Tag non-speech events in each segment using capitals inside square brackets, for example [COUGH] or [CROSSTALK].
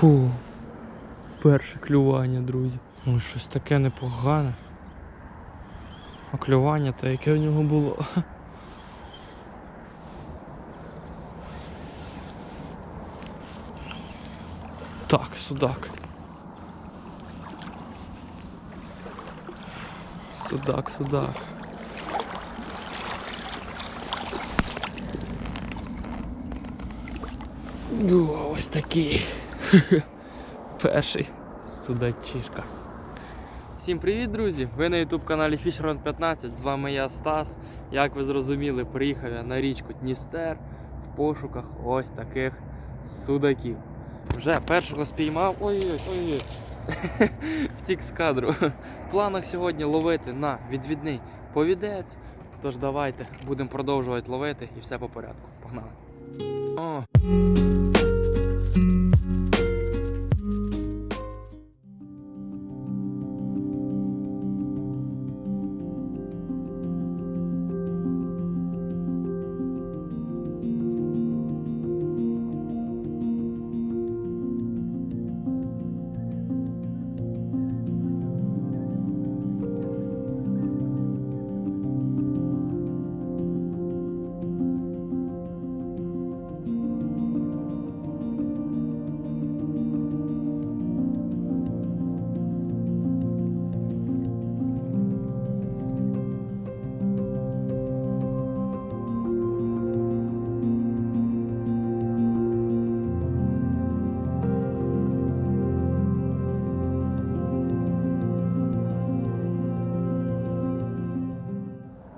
Фу. Перше клювання, друзі. Ну, щось таке непогане. А клювання то яке в нього було. [LAUGHS] Так, судак. Судак, судак. Ну, ось такий. [LAUGHS] Перший судачишка. Всім привіт, друзі! Ви на YouTube каналі Fisherman 15. З вами я Стас. Як ви зрозуміли, приїхав я на річку Дністер в пошуках ось таких судаків. Вже першого спіймав. Ой-ой-ой, ой-ой. [LAUGHS] Втік з кадру. В планах сьогодні ловити на відвідний повідець. Тож давайте будемо продовжувати ловити і все по порядку. Погнали.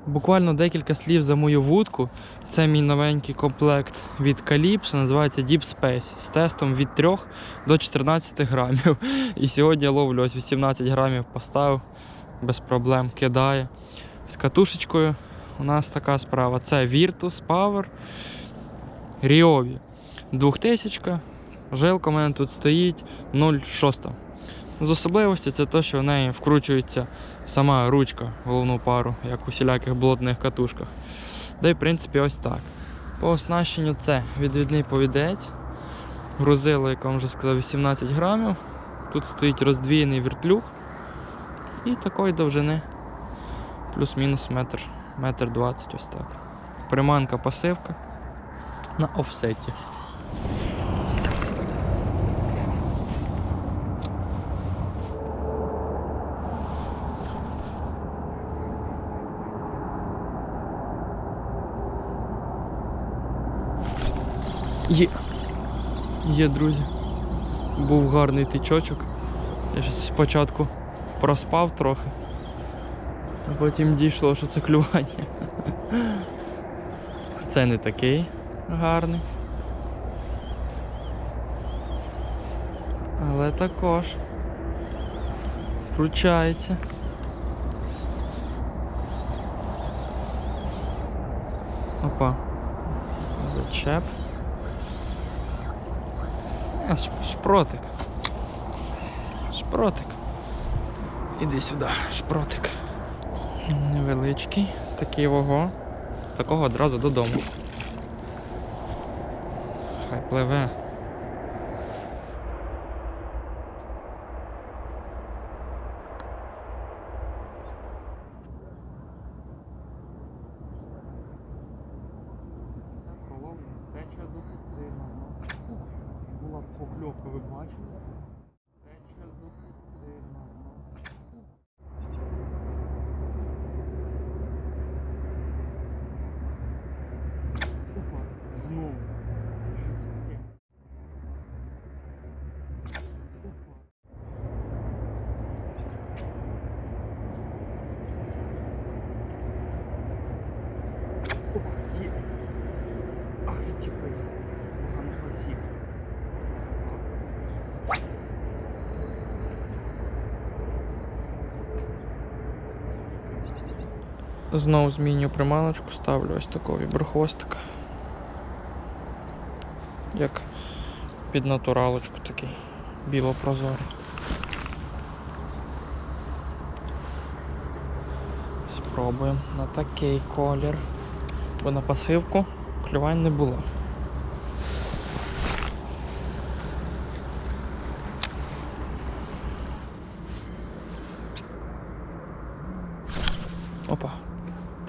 Буквально декілька слів за мою вудку. Це мій новенький комплект від Calypso, називається Deep Space з тестом від 3 до 14 грамів. І сьогодні я ловлю ось 18 грамів поставив, без проблем кидає. З катушечкою у нас така справа. Це Virtus Power Ryobi. 2000 Жилка у мене тут стоїть 0,6. З особливості це те, що в неї вкручується сама ручка в головну пару, як у всіляких болотних катушках. Да й в принципі ось так. По оснащенню це відвідний повідець. Грузило, як вам вже сказав, 18 грамів. Тут стоїть роздвієний вертлюг і такої довжини. Плюс-мінус метр, метр 20 ось так. Приманка пасивка на офсеті. Є. Є, друзі. Був гарний тичочок. Я щось спочатку проспав трохи, а потім дійшло, що це клювання. [LAUGHS] Це не такий гарний. Але також включається. Опа. Зачеп. А, шпротик. Шпротик. Іди сюди, шпротик. Невеличкий, такий вого. Такого одразу додому. Хай пливе. Течія досить сильна. Була покльовка, ви бачили? Течія досить сильна. Опа, знову. Що це таке? Опа. Опа, є. Ах, відчепився. Погано просів. Знову змінюю приманочку, ставлю ось такого віброхвостика. Як під натуралочку такий білопрозорий. Спробуємо на такий колір. Бо на пасивку клювань не було.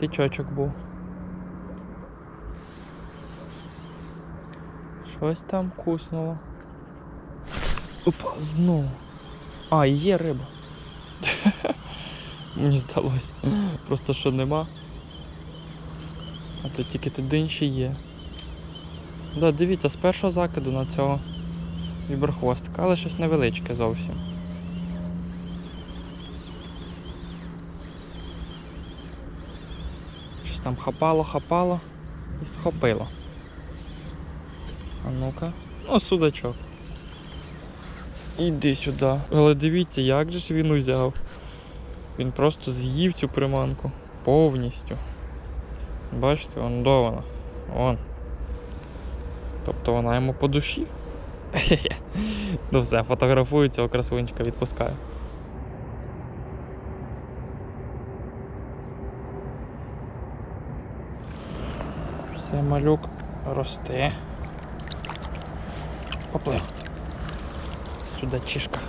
Тичочок був. Щось там куснуло. Опа, знову. А, є риба. [LAUGHS] Мені здалося. Просто що нема. А тут тільки туди ще є. Да, дивіться, з першого закиду на цього віброхвостика, але щось невеличке зовсім. Щось там хапало, хапало і схопило. А ну-ка. Ну, судачок. Іди сюди. Але дивіться, як же ж він узяв. Він просто з'їв цю приманку повністю. Бачите, вон до вона. Вон. Тобто вона йому по душі. [LAUGHS] ну все, фотографую цього красунчика, відпускаю. Все, малюк росте. Поплив. Сюди чишка.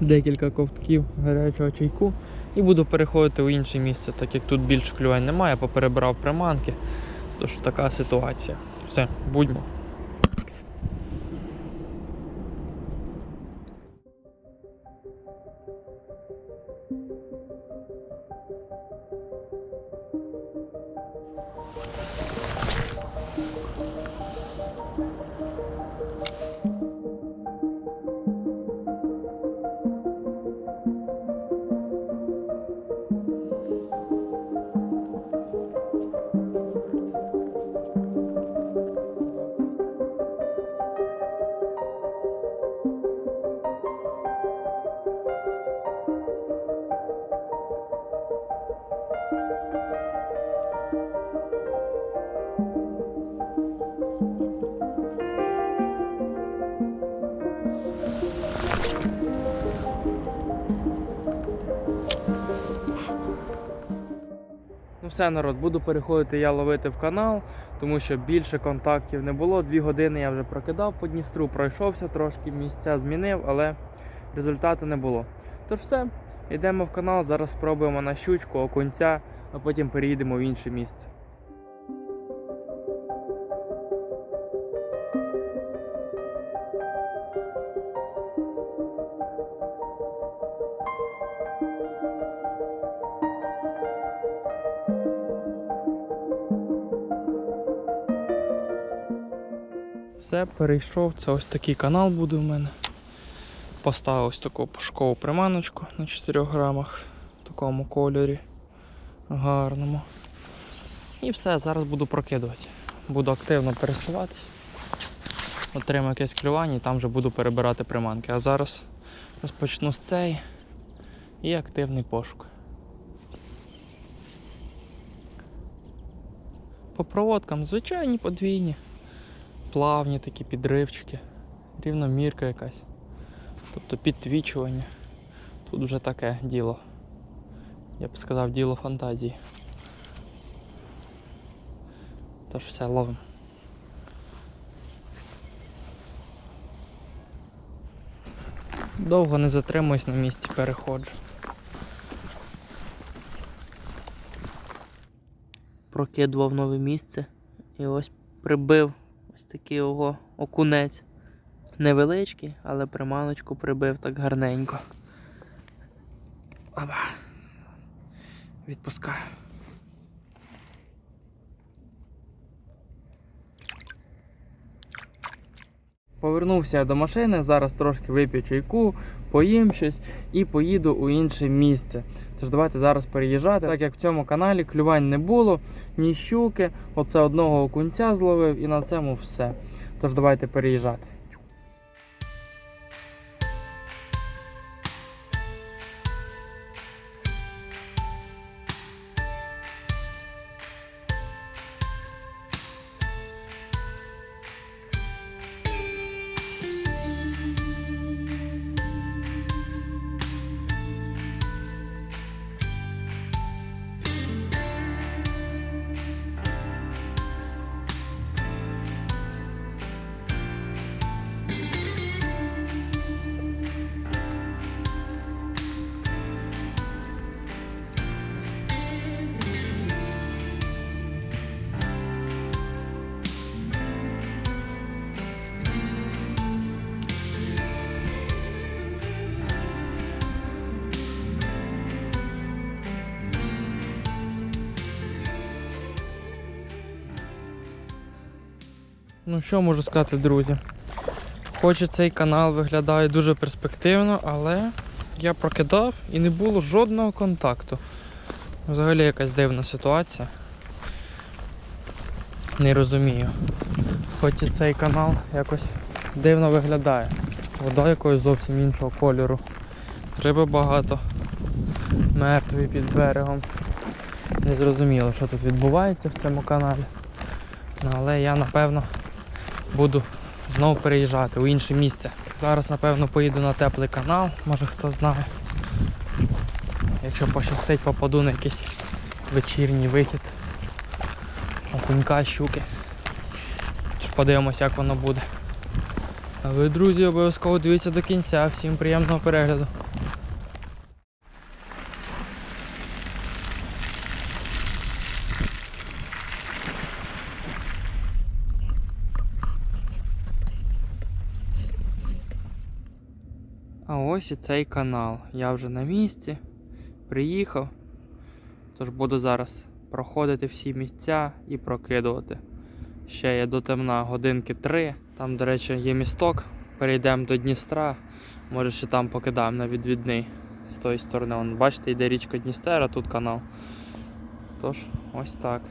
Декілька ковтків гарячого чайку і буду переходити в інше місце, так як тут більше клювань немає, поперебрав приманки. Тож така ситуація. Все, будьмо. Все, народ, буду переходити я ловити в канал, тому що більше контактів не було. Дві години я вже прокидав по Дністру, пройшовся трошки, місця змінив, але результату не було. Тож все, йдемо в канал, зараз спробуємо на щучку, окунця, а потім переїдемо в інше місце. Перейшов. Це ось такий канал буде в мене. Поставив ось таку пушкову приманочку на 4 грамах в такому кольорі. Гарному. І все, зараз буду прокидувати. Буду активно пересуватись. Отримаю якесь клювання і там вже буду перебирати приманки. А зараз розпочну з цієї і активний пошук. По проводкам звичайні подвійні плавні такі підривчики, рівномірка якась. Тобто підтвічування. Тут вже таке діло. Я б сказав діло фантазії. Тож все ловимо. Довго не затримуюсь на місці, переходжу. Прокидував нове місце і ось прибив такий ого окунець. Невеличкий, але приманочку прибив так гарненько. Аба. Відпускаю. Повернувся до машини, зараз трошки вип'ю чайку, поїм щось і поїду у інше місце. Тож давайте зараз переїжджати. Так як в цьому каналі клювань не було, ні щуки, оце одного окунця зловив і на цьому все. Тож давайте переїжджати. Ну що можу сказати, друзі? Хоч і цей канал виглядає дуже перспективно, але я прокидав і не було жодного контакту. Взагалі якась дивна ситуація. Не розумію. Хоч і цей канал якось дивно виглядає. Вода якогось зовсім іншого кольору. Риби багато. Мертві під берегом. Не зрозуміло, що тут відбувається в цьому каналі. Ну, але я напевно буду знову переїжджати у інше місце. Зараз, напевно, поїду на теплий канал, може хто знає. Якщо пощастить, попаду на якийсь вечірній вихід. Окунька, щуки. Подивимося, як воно буде. А ви, друзі, обов'язково дивіться до кінця. Всім приємного перегляду. А ось і цей канал. Я вже на місці. Приїхав. Тож буду зараз проходити всі місця і прокидувати. Ще є до темна годинки 3. Там, до речі, є місток. Перейдемо до Дністра. Може ще там покидаємо на відвідний з тої сторони. Вон, бачите, йде річка Дністер, а тут канал. Тож, ось так.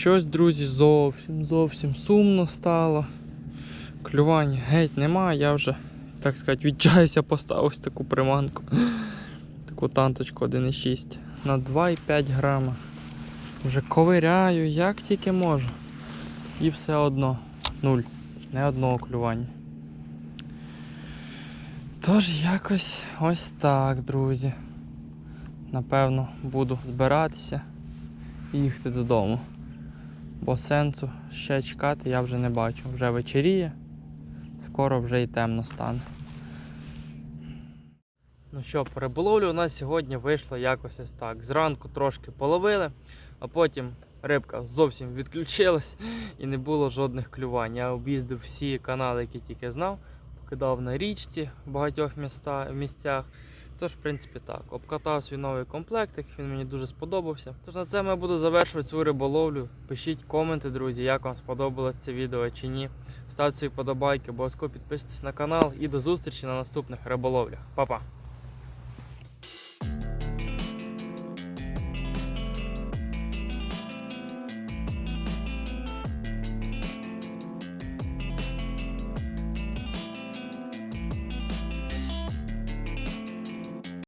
Щось, друзі, зовсім зовсім сумно стало. Клювань геть нема, я вже, так сказати, відчаюся, поставив ось таку приманку. Таку танточку 1,6 на 2,5 грама. Вже ковиряю, як тільки можу. І все одно. Нуль. Не одного клювання. Тож якось ось так, друзі. Напевно, буду збиратися і їхати додому. Бо сенсу ще чекати я вже не бачу. Вже вечеріє, скоро вже і темно стане. Ну що, по риболовлю у нас сьогодні вийшло якось ось так. Зранку трошки половили, а потім рибка зовсім відключилась і не було жодних клювань. Я об'їздив всі канали, які тільки знав, покидав на річці в багатьох міста, місцях. Тож, в принципі, так. Обкатав свій новий комплектик, він мені дуже сподобався. Тож на цьому я буду завершувати свою риболовлю. Пишіть коменти, друзі, як вам сподобалось це відео чи ні. Ставте свої подобайки, обов'язково підписуйтесь на канал і до зустрічі на наступних риболовлях. Па-па!